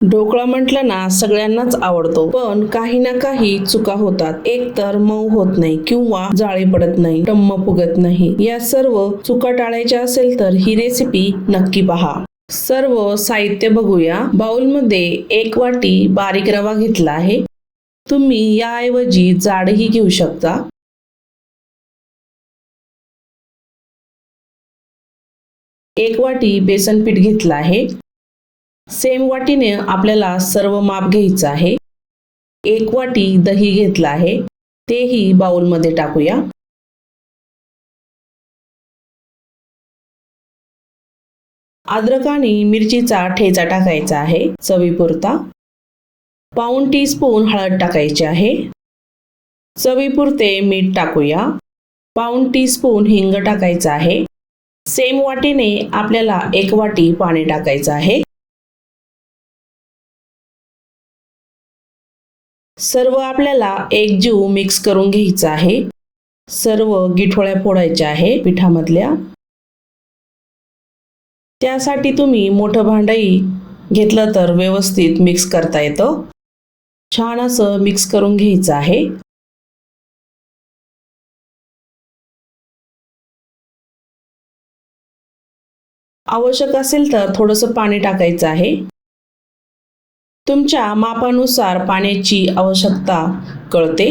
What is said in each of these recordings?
ढोकळा म्हटलं ना सगळ्यांनाच आवडतो. पण काही ना काही चुका होतात. एक तर मऊ होत नाही किंवा जाळी पडत नाही टम्म फुगत नाही. या सर्व चुका टाळायच्या असेल तर ही रेसिपी नक्की पहा. सर्व साहित्य बघूया. बाउलमध्ये एक वाटी बारीक रवा घेतला आहे. तुम्ही याऐवजी जाडही घेऊ शकता. एक वाटी बेसन पीठ घेतलं आहे. सेम वाटीने आपल्याला सर्व माप घ्यायचं आहे. एक वाटी दही घेतलं आहे. तेही बाउलमध्ये टाकूया. अद्रक आणि मिरचीचा ठेचा टाकायचा आहे. चवीपुरता. पाऊण टी स्पून हळद टाकायची आहे. चवीपुरते मीठ टाकूया. पाऊण टी स्पून हिंग टाकायचं आहे. सेम वाटीने आपल्याला एक वाटी पाणी टाकायचं आहे. सर्व आपल्याला एकजीव मिक्स करून घ्यायचं आहे. सर्व गिठोळ्या फोडायच्या आहे पिठामधल्या. त्यासाठी तुम्ही मोठं भांडही घेतलं तर व्यवस्थित मिक्स करता येतं. छान असं मिक्स करून घ्यायचं आहे. आवश्यक असेल तर थोडंसं पाणी टाकायचं आहे. तुमच्या मापानुसार पाण्याची आवश्यकता कळते?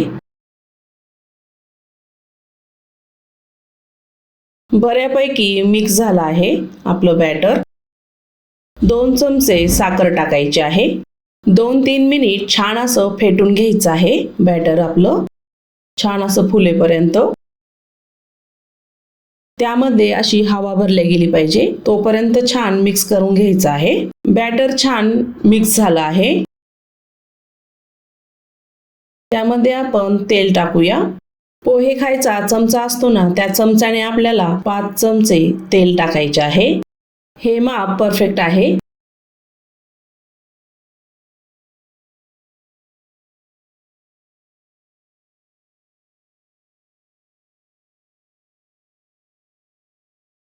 बऱ्यापैकी मिक्स झालं आहे आपलं बॅटर दोन चमचे साखर टाकायचे आहे. दोन तीन मिनिट छान असं फेटून घ्यायचं आहे बॅटर आपलं. छान असं फुलेपर्यंत. त्यामध्ये अशी हवा भरली गेली पाहिजे तोपर्यंत छान मिक्स करून घ्यायचं आहे. बॅटर छान मिक्स झालं आहे. त्यामध्ये आपण तेल टाकूया. पोहे खायचा चमचा असतो ना त्या चमच्याने आपल्याला पाच चमचे तेल टाकायचे आहे. हे माप परफेक्ट आहे.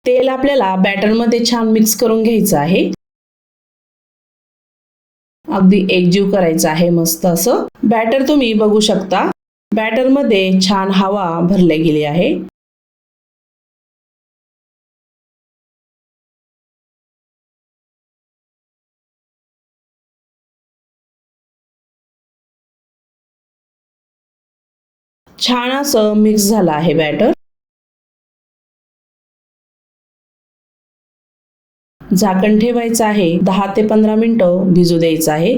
तेल आपल्याला बॅटरमध्ये छान मिक्स करून घ्यायचं आहे. अगदी एकजीव करायचं आहे मस्त असं. बॅटर तुम्ही बघू शकता. बॅटरमध्ये छान हवा भरली गेली आहे. छान असं मिक्स झालं आहे बॅटर झाकण ठेवायचं आहे दहा ते पंधरा मिनिटं भिजू द्यायचं आहे.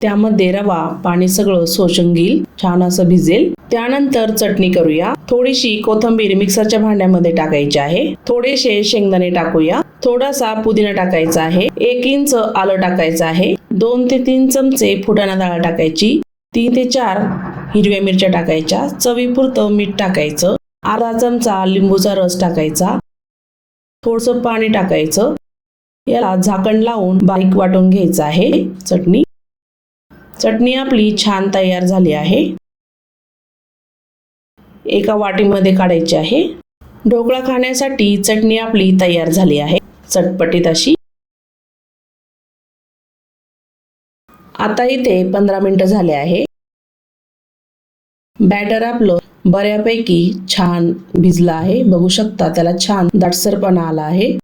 त्यामध्ये रवा पाणी सगळं शोषून घेईल छान असं भिजेल. त्यानंतर चटणी करूया. थोडीशी कोथंबीर मिक्सरच्या भांड्यामध्ये टाकायची आहे. थोडेसे शेंगदाणे टाकूया. थोडासा पुदिना टाकायचा आहे. एक इंच आलं टाकायचं आहे. दोन ते तीन चमचे फुटाणा डाळ टाकायची. तीन ते चार हिरव्या मिरच्या टाकायच्या. चवीपुरतं मीठ टाकायचं. अर्धा चमचा लिंबूचा रस टाकायचा. थोडस पाणी टाकायचं. याला झाकण लावून बारीक वाटून घ्यायचं आहे. चटणी. चटणी आपली छान तयार झाली आहे. एका वाटीमध्ये काढायची आहे. ढोकळा खाण्यासाठी चटणी आपली तयार झाली आहे. चटपटीत अशी. आता इथे पंधरा मिनिटं झाले आहे. बॅटर आपलं बऱ्यापैकी छान भिजलं आहे. बघू शकता त्याला छान दाटसरपणा आला आहे.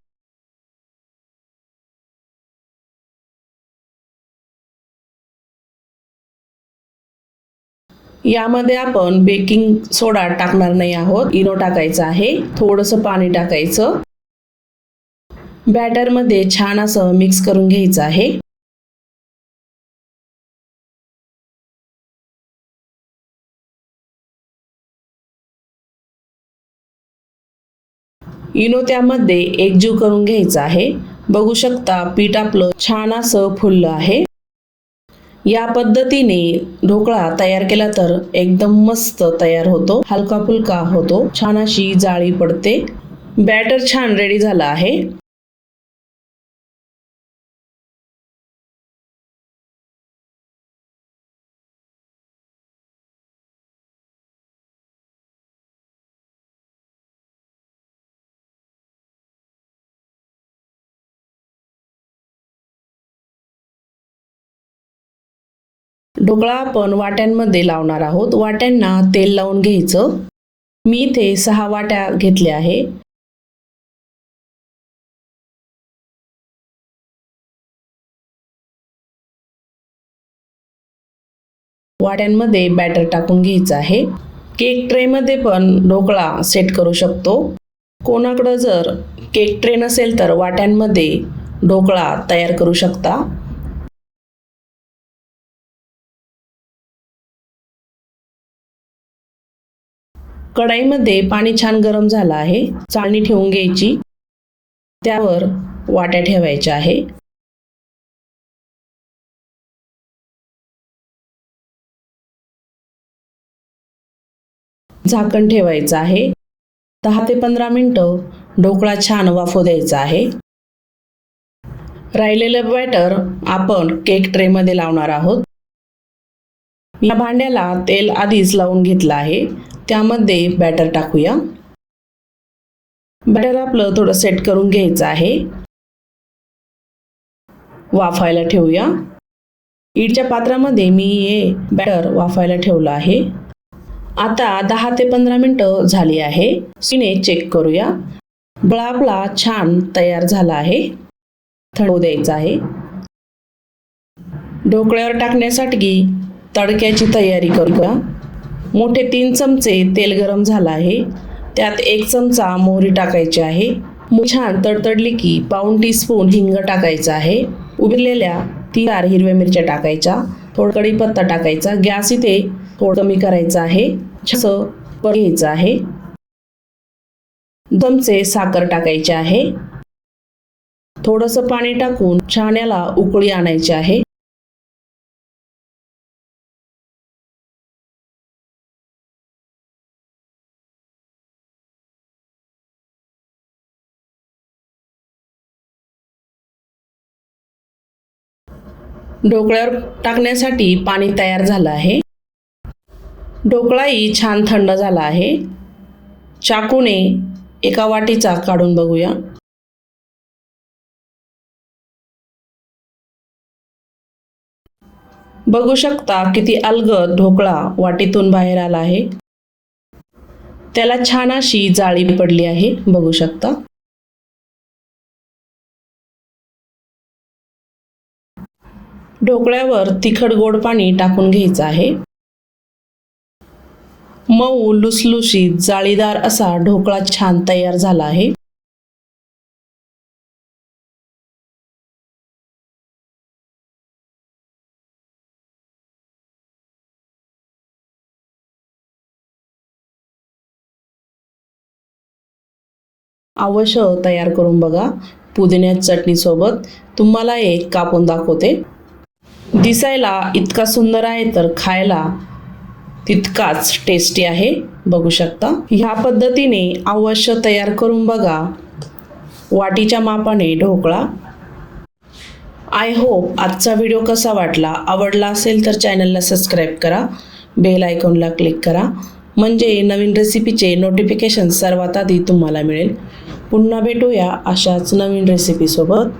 यामध्ये आपण बेकिंग सोडा टाकणार नाही आहोत. इनो टाकायचा आहे. थोडंसं पाणी टाकायचं. बॅटरमध्ये छान असं मिक्स करून घ्यायचं आहे. इनो त्यामध्ये एकजीव करून घ्यायचा आहे. बघू शकता पीठ आपलं छान असं फुललं आहे. या पद्धतीने ढोकळा तयार केला तर एकदम मस्त तयार होतो. हलका फुलका होतो. छान अशी जाळी पडते. बॅटर छान रेडी झाला आहे. ढोकळा आपण वाट्यांमध्ये लावणार आहोत. वाट्यांना तेल लावून घ्यायचं. मी इथे सहा वाट्या घेतल्या आहे. वाट्यांमध्ये बॅटर टाकून घ्यायचं आहे. केक ट्रेमध्ये पण ढोकळा सेट करू शकतो. कोणाकडं जर केक ट्रे नसेल तर वाट्यांमध्ये ढोकळा तयार करू शकता. कढाईमध्ये पाणी छान गरम झालं आहे. चाळणी ठेवून घ्यायची. त्यावर वाट्या ठेवायच्या आहे. झाकण ठेवायचं आहे. दहा ते पंधरा मिनटं ढोकळा छान वाफू द्यायचा आहे. राहिलेलं बॅटर आपण केक ट्रेमध्ये लावणार आहोत. या भांड्याला तेल आधीच लावून घेतलं आहे. त्यामध्ये बॅटर टाकूया. बॅटर आपलं थोडं सेट करून घ्यायचं आहे. वाफायला ठेवूया. इडच्या पात्रामध्ये मी हे बॅटर वाफायला ठेवलं आहे. आता दहा ते पंधरा मिनटं झाली आहे. सिने चेक करूया. बळा आपला छान तयार झाला आहे. थंडू द्यायचा आहे. ढोकळ्यावर टाकण्यासाठी तडक्याची तयारी करूया. मोठे तीन चमचे तेल गरम झालं आहे. त्यात एक चमचा मोहरी टाकायची आहे. छान तडतडली की पाऊण टीस्पून हिंग टाकायचं आहे. उरलेल्या ती चार हिरव्या मिरच्या टाकायच्या. थोडं कढीपत्ता टाकायचा. गॅस इथे थोडं कमी करायचा आहे. छसं घ्यायचं आहे. चमचे साखर टाकायचे आहे. थोडंसं पाणी टाकून छाण्याला उकळी आणायची आहे. ढोकळ्यावर टाकण्यासाठी पाणी तयार झालं आहे. ढोकळाही छान थंड झाला आहे. चाकूने एका वाटीचा काढून बघूया. बघू शकता किती अलगद ढोकळा वाटीतून बाहेर आला आहे. त्याला छान अशी जाळी पडली आहे. बघू शकता. ढोकळ्यावर तिखट गोड पाणी टाकून घ्यायचं आहे. मऊ लुसलुशीत जाळीदार असा ढोकळा छान तयार झाला आहे. अवश्य तयार करून बघा. पुदिन्याच्या चटणीसोबत तुम्हाला एक कापून दाखवते. दिसायला इतका सुंदर आहे तर खायला तितकाच टेस्टी आहे. बघू शकता. ह्या पद्धतीने अवश्य तयार करून बघा. वाटीच्या मापाने ढोकळा. आय होप आजचा व्हिडिओ कसा वाटला आवडला असेल तर चॅनलला सबस्क्राईब करा. बेल आयकॉनला क्लिक करा. म्हणजे नवीन रेसिपीचे नोटिफिकेशन सर्वात आधी तुम्हाला मिळेल. पुन्हा भेटूया अशाच नवीन रेसिपीसोबत